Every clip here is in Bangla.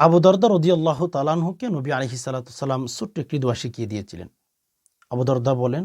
আবু দরদা রদি আল্লাহ তালানহুকে নবী আলহি সাল্লাম ছোট্ট একটি দোয়া শিখিয়ে দিয়েছিলেন। আবু দরদা বলেন,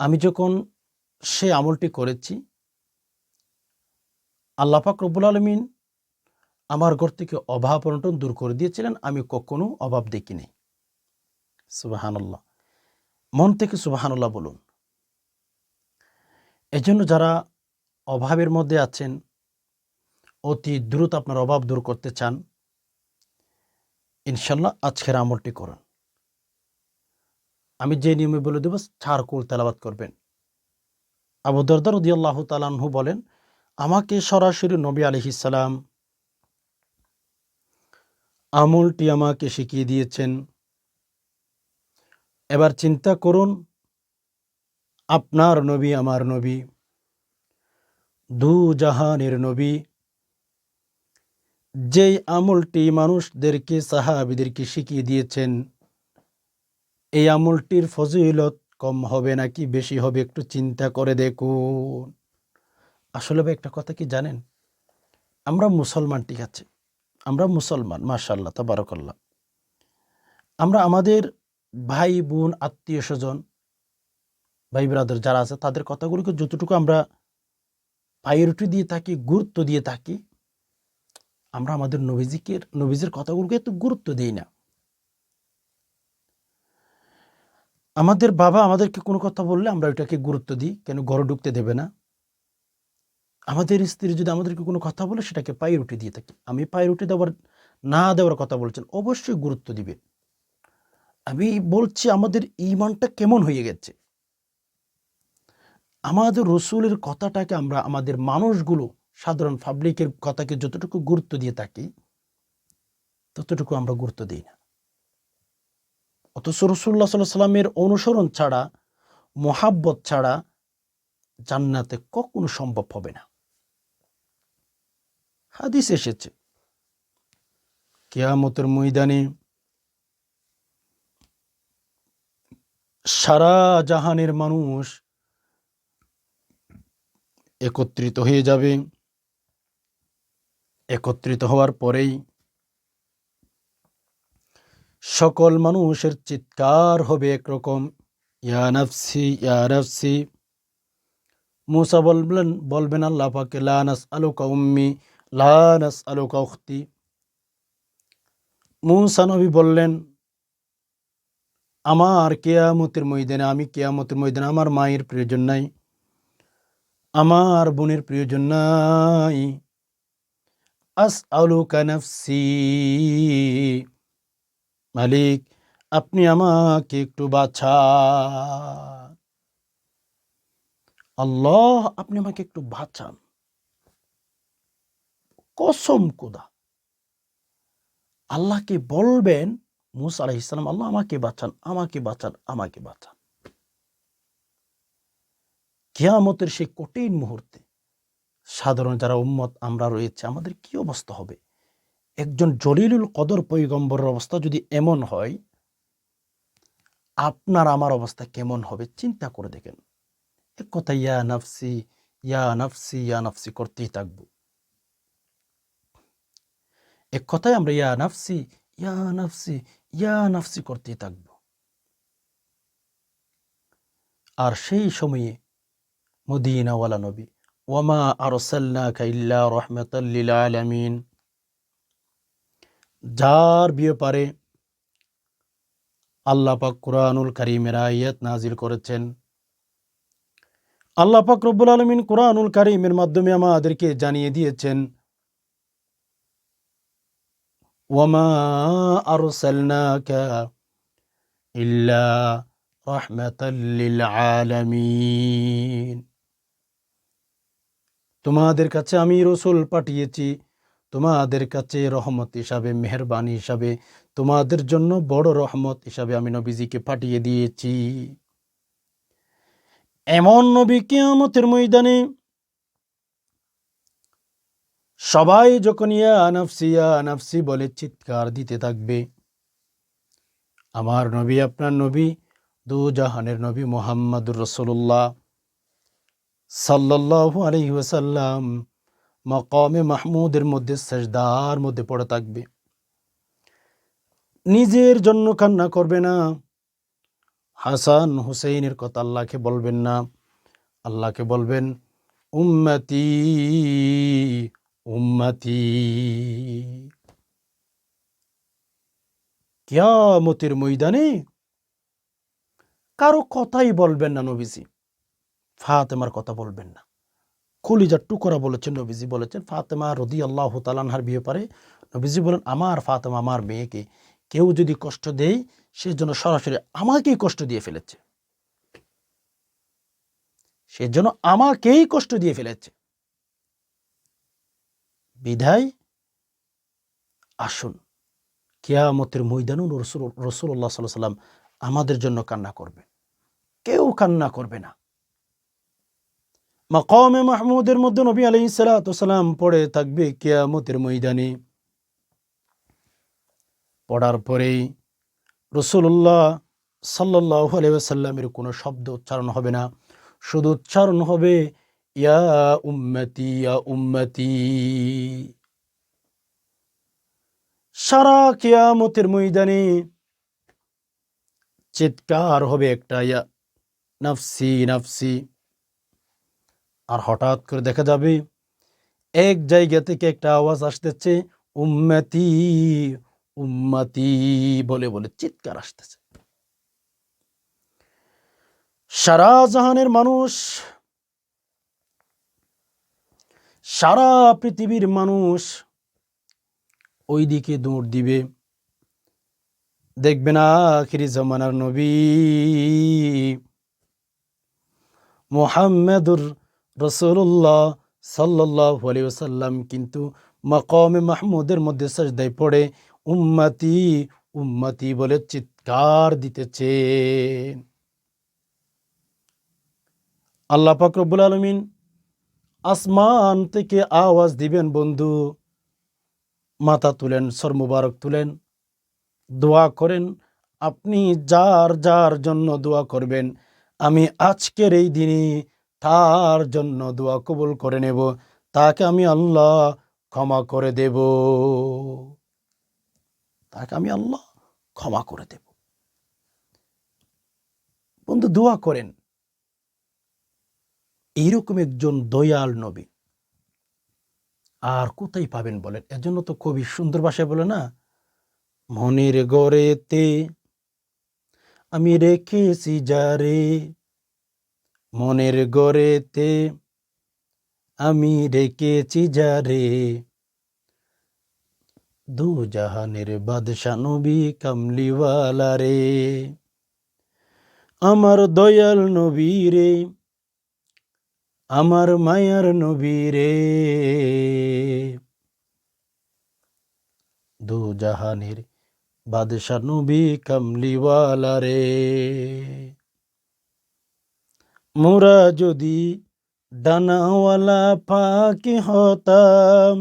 আমি যখন সে আমলটি করেছি, আল্লাহ পাক রব্বুল আলমিন আমার ঘর থেকে অভাব অনটন দূর করে দিয়েছিলেন, আমি কখনো অভাব দেখি নাই। সুবাহান্লাহ মন থেকে সুবাহান্লাহ বলুন। এজন্য যারা অভাবের মধ্যে আছেন, অতি দ্রুত আপনার অভাব দূর করতে চান ইনশাল্লাহ আজকের আমলটি করুন। আমি যে নিয়মে বলে দেব ছাড়কুল তেলাবাত করবেন। আবু দরদার উদিয়াল্লাহ তালাহু বলেন, আমাকে সরাসরি নবী আলহিসাল্লাম আমলটি আমাকে শিখিয়ে দিয়েছেন। এবার চিন্তা করুন, আপনার নবী আমার নবী, দু জাহানের নবী যেই আমলটি মানুষদেরকে, সাহাবিদেরকে শিখিয়ে দিয়েছেন, এই আমলটির ফজিলত কম হবে নাকি বেশি হবে একটু চিন্তা করে দেখুন। আসলে ভাই, একটা কথা কি জানেন? আমরা মুসলমান, ঠিক আছে? আমরা মুসলমান মাশাল্লাহ তাবারকাল্লাহ। আমরা আমাদের ভাই, বোন, আত্মীয় স্বজন, ভাই, ব্রাদার যারা আছে, তাদের কথাগুলোকে যতটুকু আমরা প্রায়োরিটি দিয়ে থাকি, গুরুত্ব দিয়ে থাকি আমরা আমাদের নবীজিকে নবীজের কথাগুলোকে এত গুরুত্ব দিই না। আমাদের বাবা আমাদেরকে কোনো কথা বললে আমরা ওইটাকে গুরুত্ব দিই, কেন ঘরে ঢুকতে দেবে না। আমাদের স্ত্রী যদি আমাদেরকে কোনো কথা বলে, সেটাকে প্রায়োরিটি দিয়ে থাকি। আমি প্রায়োরিটি দেওয়ার, না দেওয়ার কথা বলছেন, অবশ্যই গুরুত্ব দিবে। আমি বলছি, আমাদের ইমানটা কেমন হয়ে গেছে? আমাদের রসুলের কথাটাকে আমরা, আমাদের মানুষগুলো সাধারণ পাবলিকের কথাকে যতটুকু গুরুত্ব দিয়ে থাকি, ততটুকু আমরা গুরুত্ব দিই না। অথচ রসুল্লাহ সাল্লাহ সাল্লামের অনুসরণ ছাড়া, মোহাব্বত ছাড়া জান্নাতে কখনো সম্ভব হবে না। হাদিস এসেছে, কেয়ামতের ময়দানে সারা জাহানের মানুষ একত্রিত হয়ে যাবে। একত্রিত হওয়ার পরেই সকল মানুষের চিৎকার হবে একরকম। ইয়ানফসি ইয়ানফসি মুসা বলবেন বলবেন, আল্লাহ পাকে লানাস আলুকা উম্মি লানাস আলুকা উখতি। মুসা নবী বললেন, আমার কেয়ামতের ময়দানে, আমি কেয়ামতের ময়দানে আমার মায়ের প্রয়োজন নাই, আমার বোনের প্রয়োজন নাই। আস আলুকা নফসি। মালিক, আপনি আমাকে একটু বাঁচান। আল্লাহ, আপনি আমাকে একটু বাঁচান। কসম কোদা আল্লাহকে বলবেন, মুসা আলাহ ইসলাম আল্লাহ আমাকে বাঁচান আমাকে বাঁচান আমাকে বাঁচান। কিয়ামতের সেই কঠিন মুহূর্তে সাধারণ যারা উম্মত, আমরা রয়েছে, আমাদের কি অবস্থা হবে? একজন জলিলুল কদর পৈগম্বরের অবস্থা যদি এমন হয়, আপনার আমার অবস্থা কেমন হবে? চিন্তা করে দেখেন। এক কথা ইয়া নাফসি ইয়া নাফসি ইয়া নাফসি করতেই থাকব। এক কথায়, আমরা ইয়া নাফসি ইয়া নাফসি ইয়া নাফসি করতেই থাকব। আর সেই সময়ে মদিনাওয়ালা নবী ওয়ামা আরসাল্লাকা ইল্লা রহমাতাল্লিল আলামিন যার ব্যাপারে আল্লাহ পাক কোরআনুল কারিমের আয়াত নাজিল করেছেন আল্লাহ পাক রব্বুল আলমিন কোরআনুল কারিমের মাধ্যমে আমাদেরকে জানিয়ে দিয়েছেন ওয়ামা আরসালনাকা ইল্লা রহমাতাল্লিল আলামিন তোমাদের কাছে আমি রসুল পাঠিয়েছি। তোমাদের কাছে রহমত হিসাবে, মেহরবানি হিসাবে, তোমাদের জন্য বড় রহমত হিসাবে আমি নবীজিকে পাঠিয়ে দিয়েছি। এমন নবী কিয়ামতের ময়দানে সবাই যখন, ইয়া আনাফসি ইয়া আনাফসি বলে চিৎকার দিতে থাকবে। আমার নবী, আপনার নবী, দু জাহানের নবী মোহাম্মদুর রসুল্লাহ সাল্লাহ আলহি ওসাল্লাম মকামে মাহমুদের মধ্যে সেজদার মধ্যে পড়ে থাকবে। নিজের জন্য কান্না করবে না। হাসান হুসেইনের কথা আল্লাহকে বলবেন না। আল্লাহকে বলবেন, উম্মতি উম্মতি, কিয়ামতের ময়দানে কারও কথাই বলবেন না নবীজি। ফাতেমার কথা বলবেন না। কলিজার টুকরা বলেছেন, নবীজি বলেছেন, ফাতেমা রদি আল্লাহ তালানহার বিয়ে পারে নবীজি বলেন, আমার ফাতেমা আমার মেয়েকে কেউ যদি কষ্ট দেয়, সে জন্য সরাসরি আমাকেই কষ্ট দিয়ে ফেলেছে। সেজন্য আমাকেই কষ্ট দিয়ে ফেলেছে। বিধায় আসুন। কেয়ামতের ময়দানুন রসুল, রসুল্লাহ সাল্লাহ সাল্লাম আমাদের জন্য কান্না করবে কেউ কান্না করবে না। মাকামে মাহমুদের মধ্যে নবী আলাই সালাম পড়ে থাকবে কেয়ামতের ময়দানে। পড়ার পরেই রসুল্লাহ সাল্লাহ আলাইসাল্লামের কোনো শব্দ উচ্চারণ হবে না। শুধু উচ্চারণ হবে, ইয়া উম্মতি ইয়া উম্মতি। সারা কেয়ামতের ময়দানে চিৎকার হবে একটা, ইয়া, নাফসি নাফসি। আর হঠাৎ করে দেখা যাবে এক জায়গা থেকে একটা আওয়াজ আসতেছে, উম্মতি উম্মতি বলে বলে চিৎকার আসতেছে। সারা জাহানের মানুষ, সারা পৃথিবীর মানুষ ওই দিকে দৌড় দিবে। দেখবে না আখিরি জমানার নবী। মোহাম্মদুর রসুল্লাহ সাল্লাহ আলিয়াল্লাম কিন্তু মকমে মাহমুদের মধ্যে সাজদায় পড়ে, উম্মতি উম্মতি বলে চিৎকার দিতেছে আল্লাহ রব্বুল আলমিন আসমান থেকে আওয়াজ দিবেন, বন্ধু। মাথা তুলেন সরমুবারক তুলেন। দোয়া করেন, আপনি যার যার জন্য দোয়া করবেন, আমি আজকের এই দিনে তার জন্য দোয়া কবুল করে নেব। তাকে আমি আল্লাহ ক্ষমা করে দেব। তাকে আমি আল্লাহ ক্ষমা করে দেব। বন্ধু, দোয়া করেন। এইরকম একজন দয়াল নবী আর কোথায় পাবেন বলেন? এজন্য তো কবি সুন্দর ভাষায় বলে না, মনের গড়েতে আমি রেখেছি যারে মনের গড়েতে আমি রেখেছি যারে দু জাহানের বাদশা নবী কামলিওয়ালা রে। আমার দয়াল নবী রে, আমার মায়ার নবী রে। দু জাহানের বাদশা নবী কামলিওয়ালা রে। মোরা যদি ডানাওয়ালা পাখি হতাম,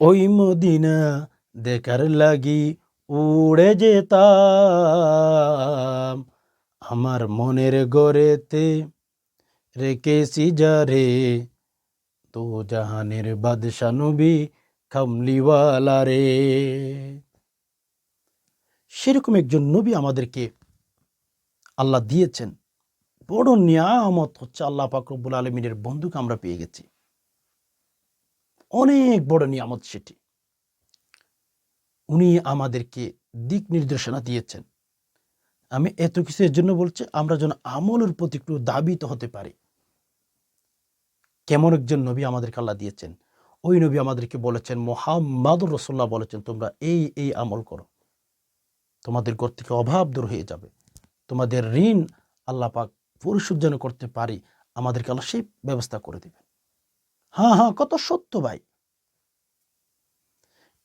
ওই মদিনা দেখার লাগি উড়ে যেতাম। আমার মনের গড়েতে রেখেছি যারে তো জাহানের বাদশা নবী কামলিওয়ালা রে। সেরকম একজন নবী আমাদেরকে আল্লাহ দিয়েছেন। বড় নিয়ামত হচ্ছে আল্লাহ পাকরবুল আলমিনের বন্ধুকে আমরা পেয়ে গেছি। অনেক বড় নিয়ামত সেটি। উনি আমাদেরকে দিক নির্দেশনা দিয়েছেন। আমি এত কিছু এর জন্য বলছি, আমরা যেন আমলের প্রতি একটু দাবিত হতে পারি। কেমন একজন নবী আমাদেরকে আল্লাহ দিয়েছেন। ওই নবী আমাদেরকে বলেছেন, মোহাম্মদুর রসোল্লাহ বলেছেন, তোমরা এই এই আমল করো। তোমাদের ঘর থেকে অভাব দূর হয়ে যাবে। তোমাদের ঋণ আল্লাহ পাক পরিশোধ যেন করতে পারি, আমাদেরকে আল্লাহ সেই ব্যবস্থা করে দেবেন। হ্যাঁ হ্যাঁ কত সত্য ভাই।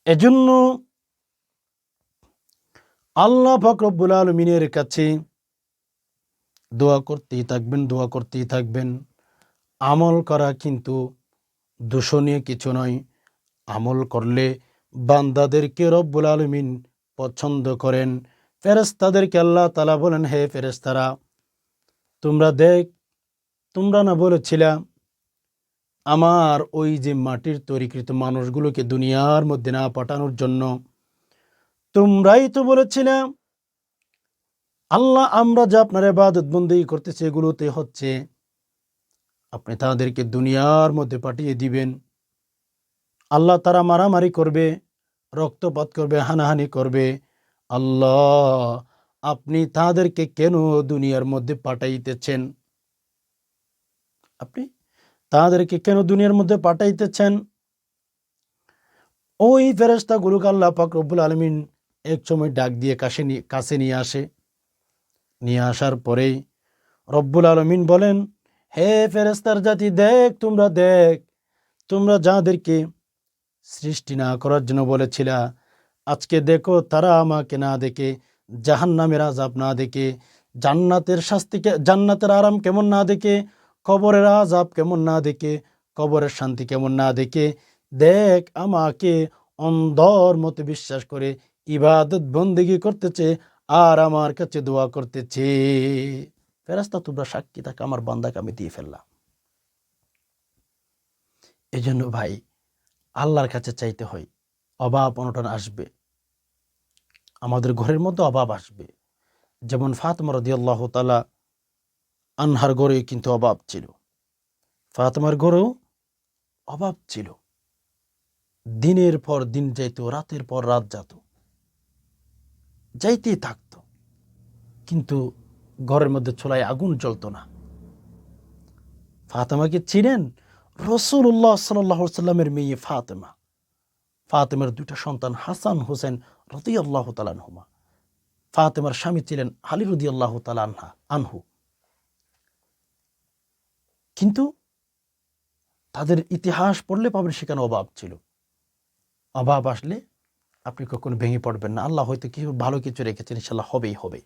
এজন্য আল্লাহ ফকরবুল আলমিনের কাছে দোয়া করতেই থাকবেন, দোয়া করতেই থাকবেন। আমল করা কিন্তু দূষণীয় কিছু নয়। আমল করলে বান্দাদেরকে রব্বুল আলমিন পছন্দ করেন। ফেরেস্তাদেরকে আল্লাহ তালা বলেন, হে ফেরেস্তারা তোমরা দেখ, তোমরা না বলেছিলাম আমার ওই যে মাটির তৈরিকৃত মানুষগুলোকে দুনিয়ার মধ্যে না পাঠানোর জন্য, তোমরাই তো বলেছিলে, আল্লাহ আমরা যা আপনার এবাদত বন্দি করতেছি, এগুলোতে হচ্ছে আপনি তাদেরকে দুনিয়ার মধ্যে পাঠিয়ে দিবেন। আল্লাহ তারা মারামারি করবে, রক্তপাত করবে, হানাহানি করবে আল্লাহ, আপনি তাদেরকে কেন দুনিয়ার মধ্যে পাঠাইতেছেন? আপনি তাদেরকে কেন দুনিয়ার মধ্যে পাঠাইতেছেন? ওই ফেরেস্তাগুলোকে আল্লাহ রব্বুল আলমিন এক সময় ডাক দিয়ে কাছে নিয়ে কাছে নিয়ে আসে। নিয়ে আসার পরেই রব্বুল আলমিন বলেন, হে ফেরেস্তার জাতি, দেখ, তোমরা দেখ, তোমরা যাদেরকে সৃষ্টি না করার জন্য বলেছিলা আজকে দেখো তারা আমাকে না দেখে, জাহান্নামের আজাব না দেখে, জান্নাতের শাস্তিকে জান্নাতের আরাম কেমন না দেখে, কবরের আজাব কেমন না দেখে, কবরের শান্তি কেমন না দেখে। দেখ আমাকে অন্ধর মতো বিশ্বাস করে, ইবাদত বন্দিগি করতেছে আর আমার কাছে দোয়া করতেছে। ফেরাস্তা তোমরা সাক্ষী থাকে, আমার বান্দাকে আমি দিয়ে ফেললাম। এই জন্য ভাই, আল্লাহর কাছে চাইতে হয়, অভাব অনটন আসবে। আমাদের ঘরের মধ্যে অভাব আসবে। যেমন ফাতমা রদি আল্লাহ তালা আনহার ঘরে কিন্তু অভাব ছিল। ফাতমার ঘরেও অভাব ছিল। দিনের পর দিন যাইতো, রাতের পর রাত যেত। যাইতেই থাকত। কিন্তু ঘরের মধ্যে ছোলায় আগুন জ্বলতো না। ফাতেমাকে চিনেন রসুল্লাহ সাল্লাহ সাল্লামের মেয়ে ফাতেমা। ফাতেমার দুইটা সন্তান হাসান হোসেন রতি আল্লাহ তালানহুমা ফাতেমার স্বামী ছিলেন আলী রদি আল্লাহ তালানহা আনহু। কিন্তু তাদের ইতিহাস পড়লে পাবেন সেখানে অভাব ছিল। অভাব আসলে আপনি কখনো ভেঙে পড়বেন না। আল্লাহ হয়তো কিছু ভালো কিছু রেখেছেন ইনশাল্লাহ হবেই হবে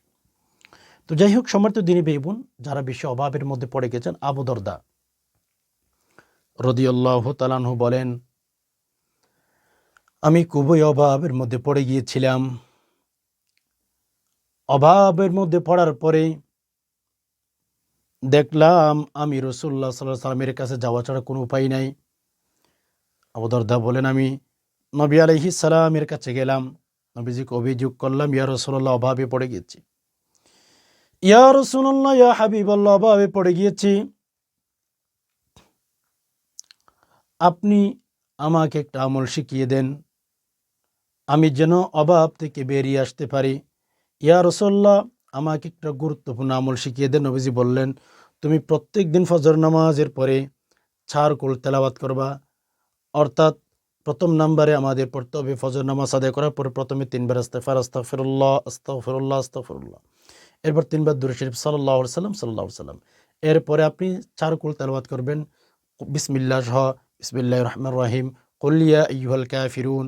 তো যাই হোক সমর্থ দিনী বেবুন যারা বেশি অভাবের মধ্যে পড়ে গেছেন আবুদরদা রদিউল্লাহ তালানহু বলেন আমি খুবই অভাবের মধ্যে পড়ে গিয়েছিলাম। অভাবের মধ্যে পড়ার পরে দেখলাম আমি রসুল্লাহ সাল্লাহ সাল্লামের কাছে যাওয়া ছাড়া কোনো উপায় নাই। আবুদরদা বলেন, আমি নবী আলহি সালামের কাছে গেলাম। নবীজিকে অভিযোগ করলাম, ইয়া রসুল্লাহ অভাবে পড়ে গিয়েছি। ইয়া রসুল্লাহ ইয়া হাবিবাল্লাহ, অভাবে পড়ে গিয়েছি। আপনি আমাকে একটা আমল শিখিয়ে দেন। আমি যেন অভাব থেকে বেরিয়ে আসতে পারি। ইয়া রসল্লাহ আমাকে একটা গুরুত্বপূর্ণ আমল শিখিয়ে দেন, নবীজি বললেন, তুমি প্রত্যেক দিন ফজর নামাজের পরে ছাড় কুল তেলাবাত করবা। অর্থাৎ প্রথম নাম্বারে আমাদের পড়তে হবে ফজর নামাজ আদায় করার পরে প্রথমে তিনবার আস্তাফার আস্তাফিরুল্লাহ আস্তাফিরুল্লাহ আস্তাফিরুল্লাহ এরপর তিনবার দুরু শরীফ সাল্লাহ সাল্লাম সাল্লাহ সাল্লাম এরপরে আপনি চার কুল তেলাবাত করবেন। বিসমিল্লা সহ বিসমিল্লাহ রহমান রাহিম। কলিয়া ইউহাল কাফিরুন।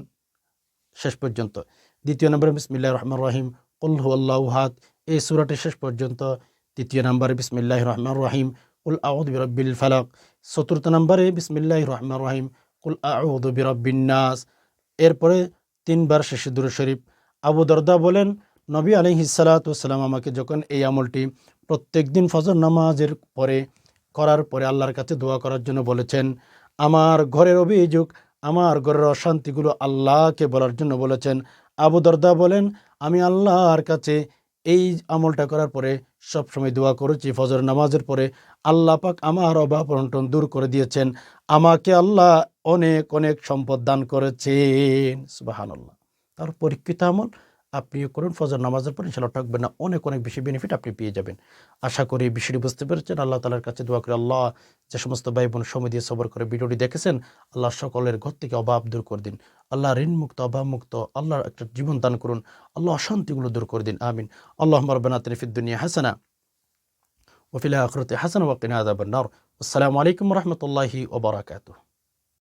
শেষ পর্যন্ত। দ্বিতীয় নম্বরে বিসমিল্লাহ রহমান রাহিম। কুল্হু আল্লাহ হাত এই সুরাটি শেষ পর্যন্ত। তৃতীয় নম্বরে বিসমিল্লাহ রহমান রহিম। কুল আউদ বিরব্বিল ফালাক। চতুর্থ নম্বরে বিসমিল্লাহ রহমান রহিম। কুল আউদ বিরব্বিন্নাস এরপরে তিনবার শেষে দুরু শরীফ। আবু দরদা বলেন, নবী আলহিসাল্লাতুসাল্লাম আমাকে যখন এই আমলটি প্রত্যেক দিন ফজর নামাজের পরে করার পরে আল্লাহর কাছে দোয়া করার জন্য বলেছেন, আমার ঘরের অভিযোগ আমার ঘরের অশান্তিগুলো আল্লাহকে বলার জন্য বলেছেন। আবু দর্দা বলেন, আমি আল্লাহর কাছে এই আমলটা করার পরে সবসময় দোয়া করেছি। ফজর নামাজের পরে আল্লাহ পাক আমার অভাব অন্টন দূর করে দিয়েছেন। আমাকে আল্লাহ অনেক অনেক সম্পদ দান করেছেন। সুবাহান আল্লাহ তার পরীক্ষিত আমল আপনিও করুন, ফজর নামাজের পর ইনশাল্লাহ থাকবেন না। অনেক অনেক বেশি বেনিফিট আপনি পেয়ে যাবেন। আশা করি বিষয়টি বুঝতে পেরেছেন। আল্লাহ তালার কাছে দোয়া করে আল্লাহ যে সমস্ত ভাই বোন সময় দিয়ে সবর করে ভিডিওটি দেখেছেন, আল্লাহ সকলের ঘর থেকে অভাব দূর করে দিন। আল্লাহ ঋণমুক্ত, অভাবমুক্ত, আল্লাহর একটা জীবন দান করুন। আল্লাহ অশান্তিগুলো দূর করে দিন। আমিন। আল্লাহ রব্বানা তরিফিদ দুনিয়া হাসানা ওফিল আখরতে হাসান ওয়াকিনা আদাবান্নার আসসালামু আলাইকুম রহমতুল্লাহি ওবরাকাতুহ